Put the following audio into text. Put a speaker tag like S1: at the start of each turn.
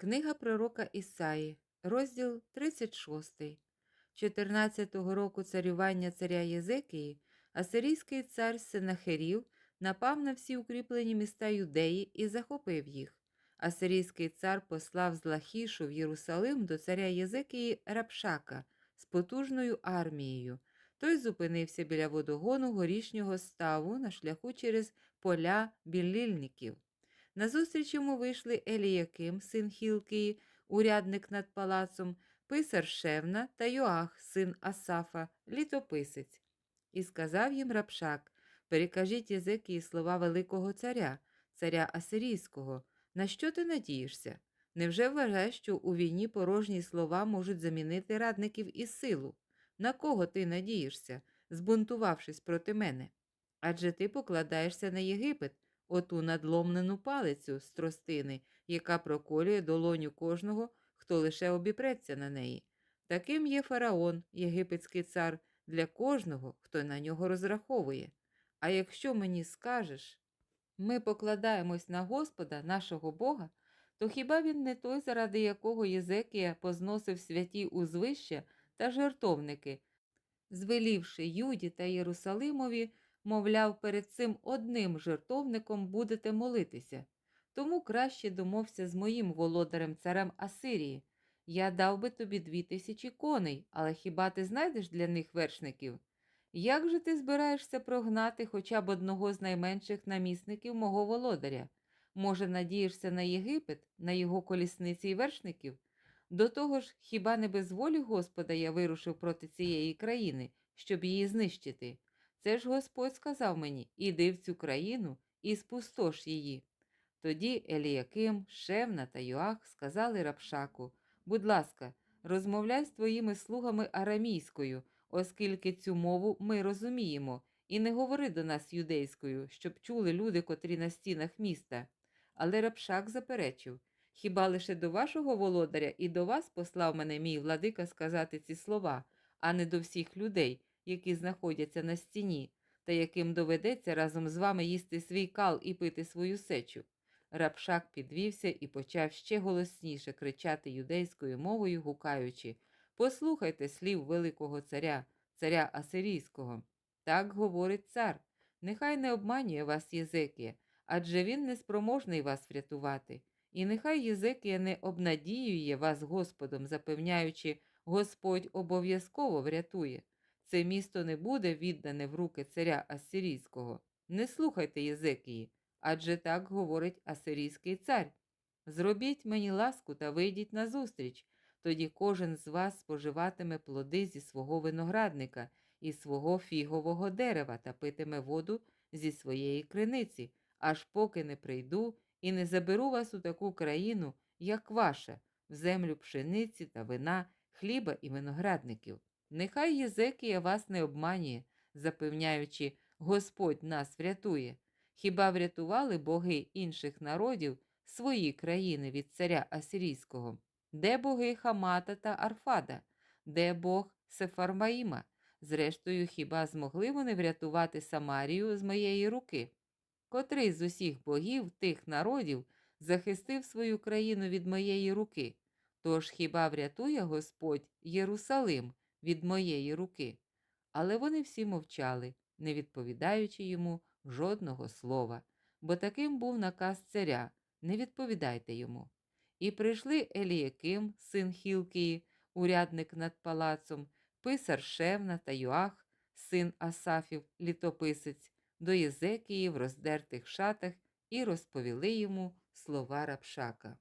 S1: Книга пророка Ісаї, розділ 36. 14-го року царювання царя Єзекії, асирійський цар Сенахерів напав на всі укріплені міста Юдеї і захопив їх. Асирійський цар послав з Лахішу в Єрусалим до царя Єзекії Рапшака з потужною армією. Той зупинився біля водогону горішнього ставу на шляху через поля білільників. Назустріч йому вийшли Еліяким, син Хілкії, урядник над палацом, писар Шевна та Йоах, син Асафа, літописець. І сказав їм Рапшак: Перекажіть Єзекії слова Великого царя, царя Асирійського. На що ти надієшся? Невже вважаєш, що у війні порожні слова можуть замінити радників і силу? На кого ти надієшся, збунтувавшись проти мене? Адже ти покладаєшся на Єгипет, оту надломлену палицю з тростини, яка проколює долоню кожного, хто лише обіпреться на неї. Таким є фараон, єгипетський цар, для кожного, хто на нього розраховує. А якщо мені скажеш, ми покладаємось на Господа, нашого Бога, то хіба він не той, заради якого Єзекія позносив святі узвища та жертовники, звелівши Юді та Єрусалимові, мовляв, перед цим одним жертовником будете молитися. Тому краще домовся з моїм володарем царем Асирії. Я дав би тобі дві тисячі коней, але хіба ти знайдеш для них вершників? Як же ти збираєшся прогнати хоча б одного з найменших намісників мого володаря? Може, надієшся на Єгипет, на його колісниці і вершників? До того ж, хіба не без волі Господа я вирушив проти цієї країни, щоб її знищити? Це ж Господь сказав мені іди в цю країну і спустош її. Тоді Еліяким, Шевна та Йоах сказали Рапшаку Будь ласка, розмовляй з твоїми слугами арамійською, оскільки цю мову ми розуміємо, і не говори до нас юдейською, щоб чули люди, котрі на стінах міста. Але Рапшак заперечив Хіба лише до вашого володаря і до вас послав мене мій владика сказати ці слова, а не до всіх людей, які знаходяться на стіні, та яким доведеться разом з вами їсти свій кал і пити свою сечу. Рапшак підвівся і почав ще голосніше кричати юдейською мовою, гукаючи Послухайте слів Великого царя, царя Асирійського. Так говорить цар. Нехай не обманює вас Єзекія, адже він неспроможний вас врятувати. І нехай Єзекія не обнадіює вас Господом, запевняючи, Господь обов'язково врятує. Це місто не буде віддане в руки царя Ассирійського. Не слухайте Єзекії, адже так говорить Асирійський цар. Зробіть мені ласку та вийдіть назустріч, тоді кожен з вас споживатиме плоди зі свого виноградника і свого фігового дерева та питиме воду зі своєї криниці, аж поки не прийду і не заберу вас у таку країну, як ваша, в землю пшениці та вина, хліба і виноградників. Нехай Єзекія вас не обманює, запевняючи, Господь нас врятує. Хіба врятували боги інших народів свої країни від царя Асирійського? Де боги Хамата та Арфада? Де Бог Сефармаїма? Зрештою, хіба змогли вони врятувати Самарію з моєї руки? Котрий з усіх богів тих народів захистив свою країну від моєї руки? Тож хіба врятує Господь Єрусалим від моєї руки? Але вони всі мовчали, не відповідаючи йому жодного слова, бо таким був наказ царя не відповідайте йому. І прийшли Еліяким, син Хілкії, урядник над палацом, писар Шевна та Йоах, син Асафів, літописець, до Єзекії в роздертих шатах і розповіли йому слова Рапшака.